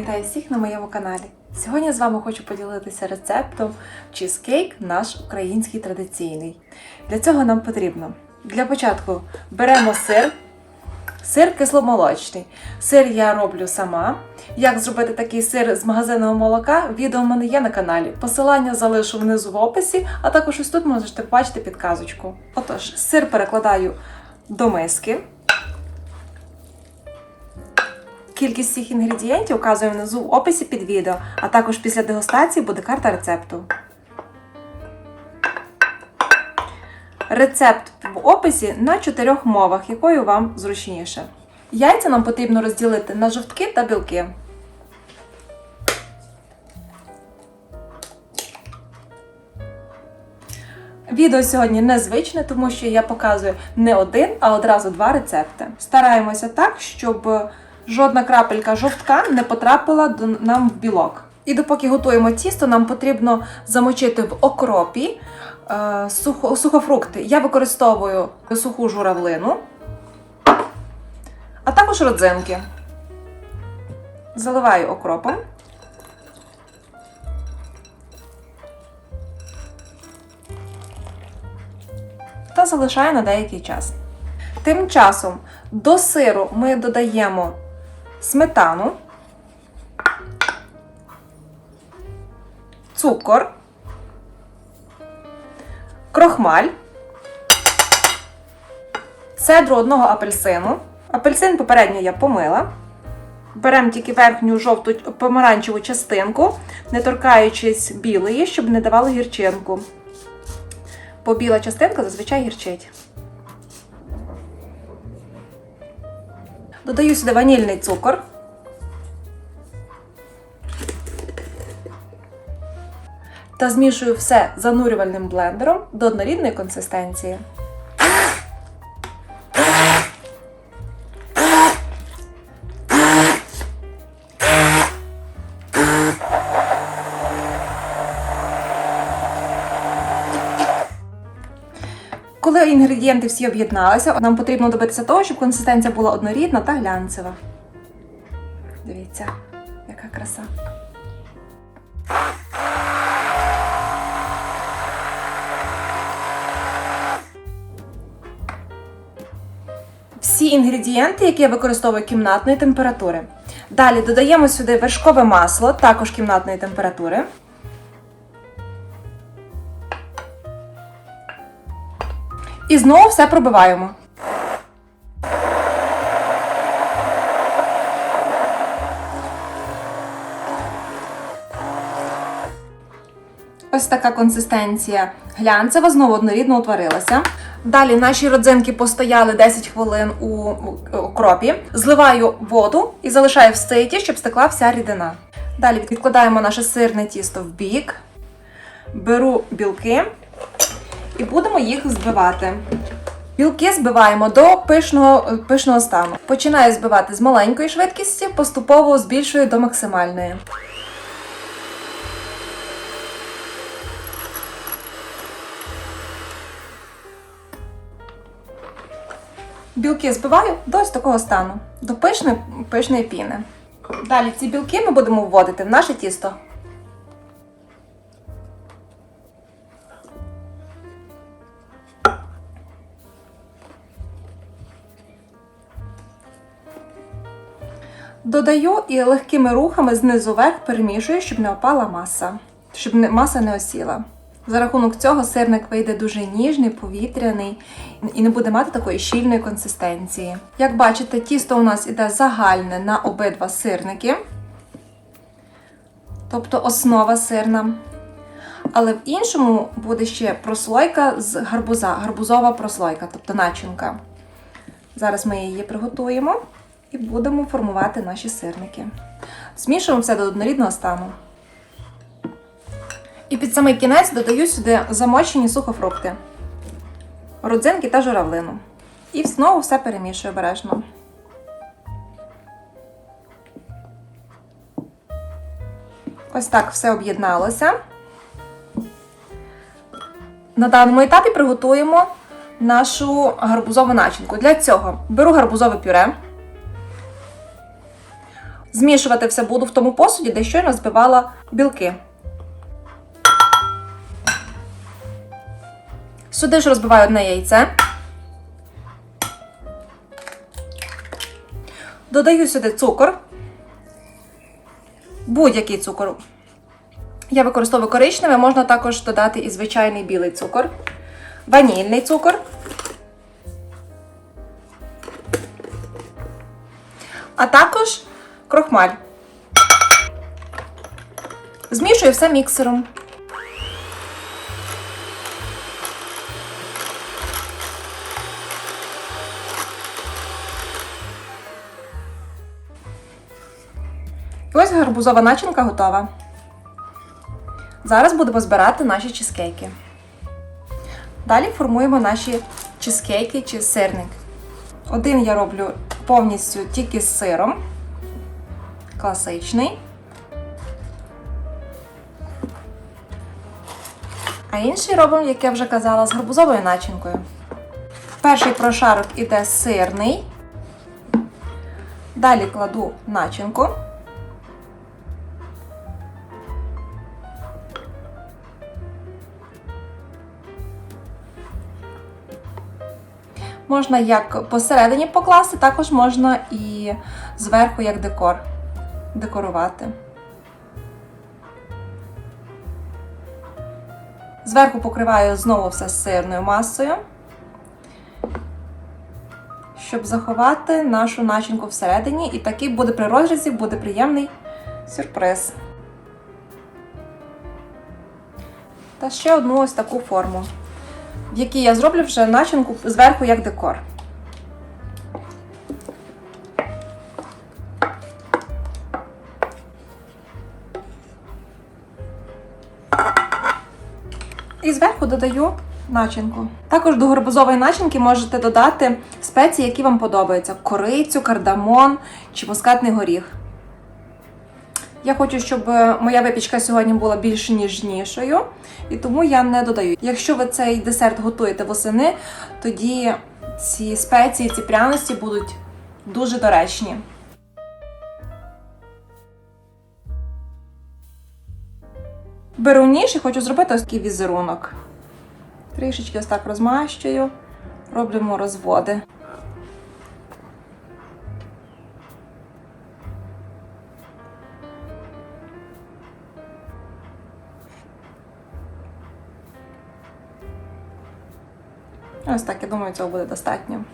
Вітаю всіх на моєму каналі. Сьогодні з вами хочу поділитися рецептом чизкейк наш український традиційний. Для цього нам потрібно для початку беремо сир, сир кисломолочний. Сир я роблю сама. Як зробити такий сир з магазинного молока? Відео в мене є на каналі. Посилання залишу внизу в описі, а також ось тут можете побачити підказочку. Отож, сир перекладаю до миски. Кількість всіх інгредієнтів указую внизу в описі під відео, а також після дегустації буде карта рецепту. Рецепт в описі на чотирьох мовах, якою вам зручніше. Яйця нам потрібно розділити на жовтки та білки. Відео сьогодні незвичне, тому що я показую не один, а одразу два рецепти. Стараємося так, щоб жодна крапелька жовтка не потрапила до нам в білок. І допоки готуємо тісто, нам потрібно замочити в окропі е, сухо, сухофрукти. Я використовую суху журавлину, а також родзинки. Заливаю окропом. Та залишаю на деякий час. Тим часом до сиру ми додаємо сметану, цукор, крохмаль, цедру одного апельсину. Апельсин попередньо я помила. Беремо тільки верхню жовту помаранчеву частинку, не торкаючись білої, щоб не давало гірчинку. Бо біла частинка зазвичай гірчить. Додаю сюди ванільний цукор. Та змішую все занурювальним блендером до однорідної консистенції. Інгредієнти всі об'єдналися, нам потрібно добитися того, щоб консистенція була однорідна та глянцева. Дивіться, яка краса. Всі інгредієнти, які я використовую кімнатної температури. Далі додаємо сюди вершкове масло, також кімнатної температури. І знову все пробиваємо. Ось така консистенція глянцева, знову однорідно утворилася. Далі наші родзинки постояли 10 хвилин у окропі. Зливаю воду і залишаю в ситі, щоб стекла вся рідина. Далі відкладаємо наше сирне тісто в бік. Беру білки і будемо їх збивати. Білки збиваємо до пишного, пишного стану. Починаю збивати з маленької швидкості, поступово збільшую до максимальної. Білки збиваю до ось такого стану, до пишної, пишної піни. Далі ці білки ми будемо вводити в наше тісто. Додаю і легкими рухами знизу вверх перемішую, щоб не опала маса, щоб маса не осіла. За рахунок цього сирник вийде дуже ніжний, повітряний і не буде мати такої щільної консистенції. Як бачите, тісто у нас іде загальне на обидва сирники, тобто основа сирна. Але в іншому буде ще прослойка з гарбуза, гарбузова прослойка, тобто начинка. Зараз ми її приготуємо і будемо формувати наші сирники. Змішуємо все до однорідного стану. І під самий кінець додаю сюди замочені сухофрукти, родзинки та журавлину. І знову все перемішую обережно. Ось так все об'єдналося. На даному етапі приготуємо нашу гарбузову начинку. Для цього беру гарбузове пюре, Змішувати все буду в тому посуді, де щойно збивала білки. Сюди ж розбиваю одне яйце. Додаю сюди цукор. Будь-який цукор. Я використовую коричневий, можна також додати і звичайний білий цукор, ванільний цукор. А також крохмаль. Змішую все міксером. І ось гарбузова начинка готова. Зараз будемо збирати наші чизкейки. Далі формуємо наші чизкейки чи сирник. Один я роблю повністю тільки з сиром. Класичний. А інший робимо, як я вже казала, з гарбузовою начинкою. Перший прошарок іде сирний. Далі кладу начинку. Можна як посередині покласти, також можна і зверху як декор декорувати. Зверху покриваю знову все сирною масою, щоб заховати нашу начинку всередині, і такий буде при розрізі буде приємний сюрприз. Та ще одну ось таку форму в якій я зроблю вже начинку зверху як декор. І зверху додаю начинку. Також до гарбузової начинки можете додати спеції, які вам подобаються: корицю, кардамон чи мускатний горіх. Я хочу, щоб моя випічка сьогодні була більш ніжнішою, і тому я не додаю. Якщо ви цей десерт готуєте восени, тоді ці спеції, ці пряності будуть дуже доречні. Беру ніж і хочу зробити ось такий візерунок. Трішечки ось так розмащую, робимо розводи. Ось так, я думаю, цього буде достатньо.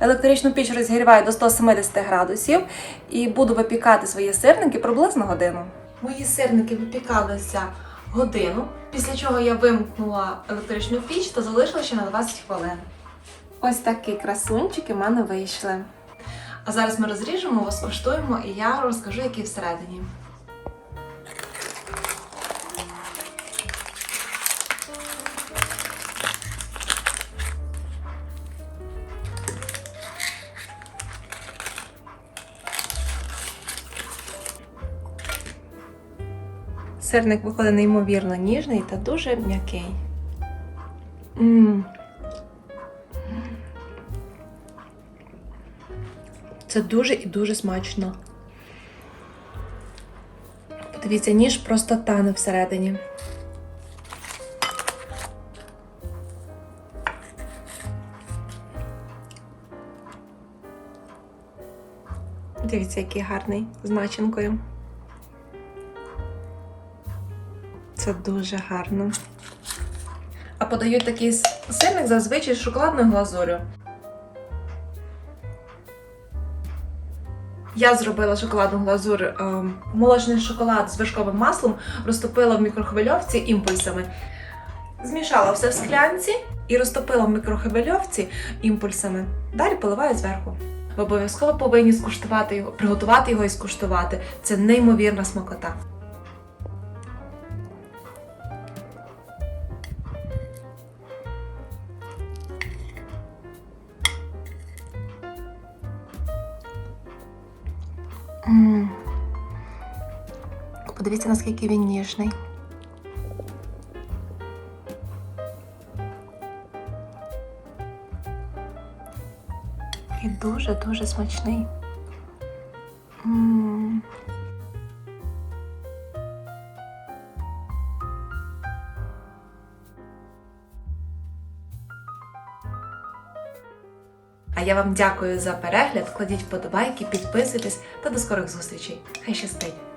Електричну піч розігріваю до 170 градусів і буду випікати свої сирники приблизно годину. Мої сирники випікалися годину, після чого я вимкнула електричну піч та залишила ще на 20 хвилин. Ось такі красунчики в мене вийшли. А зараз ми розріжемо, вас розкоштуємо і я розкажу, які всередині. Сирник виходить неймовірно ніжний та дуже м'який. Це дуже і дуже смачно. Подивіться, ніж просто тане всередині. Дивіться, який гарний з начинкою. Це дуже гарно. А подають такий сирник зазвичай з шоколадною глазурю. Я зробила шоколадну глазур, е, молочний шоколад з вершковим маслом, розтопила в мікрохвильовці імпульсами. Змішала все в склянці і розтопила в мікрохвильовці імпульсами. Далі поливаю зверху. Ви обов'язково повинні скуштувати його, приготувати його і скуштувати. Це неймовірна смакота. Подивіться, наскільки він ніжний. І дуже-дуже смачний. А я вам дякую за перегляд. Кладіть вподобайки, підписуйтесь та до скорих зустрічей. Хай щастить!